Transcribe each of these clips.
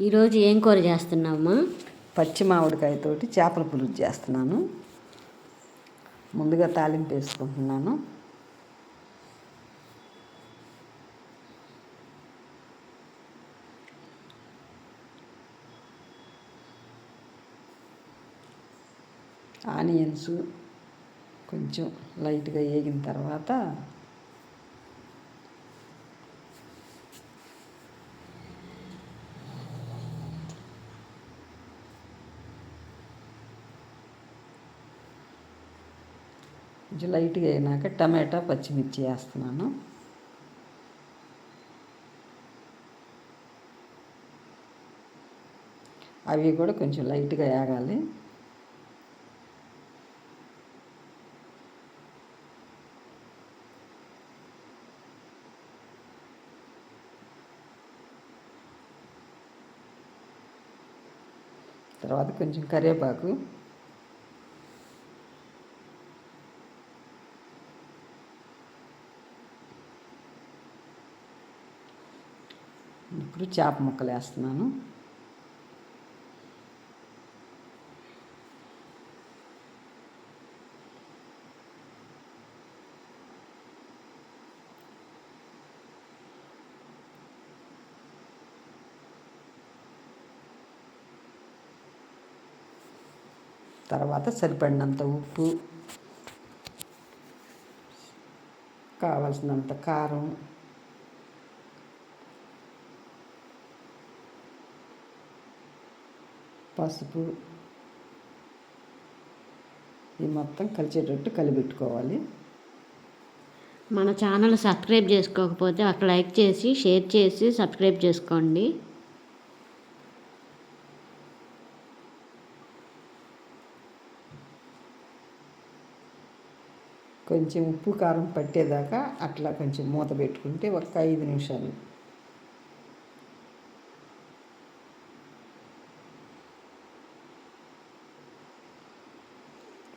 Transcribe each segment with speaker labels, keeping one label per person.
Speaker 1: ఈరోజు ఏం కూర చేస్తున్నావమ్మా?
Speaker 2: పచ్చి మామిడికాయతోటి చేపల పులుసు చేస్తున్నాను. ముందుగా తాలింపు వేసుకుంటున్నాను. ఆనియన్స్ కొంచెం లైట్గా వేగిన తర్వాత కొంచెం లైట్గా అయినాక టమాటా పచ్చిమిర్చి వేస్తున్నాను. అవి కూడా కొంచెం లైట్గా వేగాలి తర్వాత కొంచెం కరివేపాకు ఇప్పుడు చేప ముక్కలు వేస్తున్నాను తర్వాత సరిపడినంత ఉప్పు కావలసినంత కారం పసుపు ఈ మొత్తం కలిసేటట్టు కలిపెట్టుకోవాలి.
Speaker 1: మన ఛానల్ సబ్స్క్రైబ్ చేసుకోకపోతే ఒక లైక్ చేసి షేర్ చేసి సబ్స్క్రైబ్ చేసుకోండి.
Speaker 2: కొంచెం ఉప్పు కారం పట్టేదాకా అట్లా కొంచెం మూత పెట్టుకుంటే ఒక ఐదు నిమిషాలు.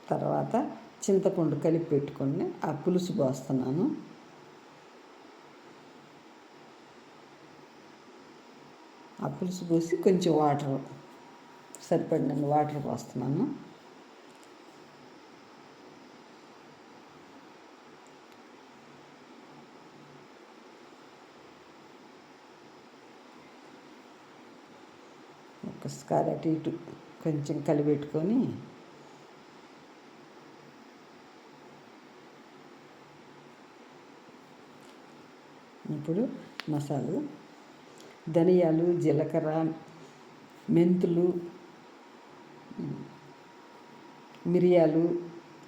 Speaker 2: తర్వాత చింతపండు కలిపి పెట్టుకొని ఆ పులుసు పోస్తున్నాను. ఆ పులుసు పోసి కొంచెం వాటర్ సరిపడినన్ని వాటర్ పోస్తున్నాను. ఒకసారి అటు ఇటు కొంచెం కలిపెట్టుకొని ఇప్పుడు మసాలు ధనియాలు జీలకర్ర మెంతులు మిరియాలు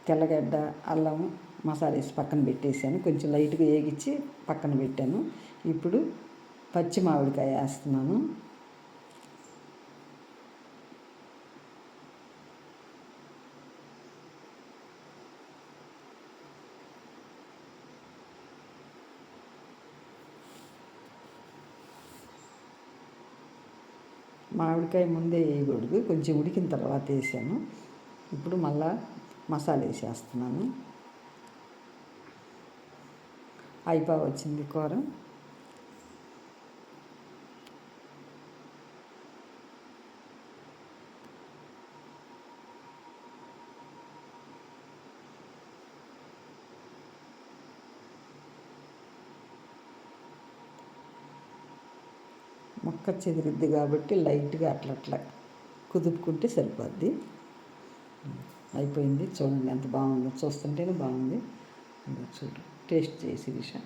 Speaker 2: తెల్లగడ్డ అల్లం మసాలా వేసి పక్కన పెట్టేసాను కొంచెం లైట్గా వేగించి పక్కన పెట్టాను. ఇప్పుడు పచ్చి మామిడికాయ వేస్తున్నాను. మామిడికాయ ముందే వేయకూడదు. కొంచెం ఉడికిన తర్వాత వేసాను. ఇప్పుడు మళ్ళా మసాలా వేసేస్తున్నాను. అయిపో వచ్చింది కూర. మొక్క చెదిరిద్ది కాబట్టి లైట్గా అట్లా అట్లా కుదుపుకుంటే సరిపోద్ది. అయిపోయింది. చూడండి ఎంత బాగుందో. చూస్తుంటేనే బాగుంది. చూడు. టేస్ట్ చేసి విషయం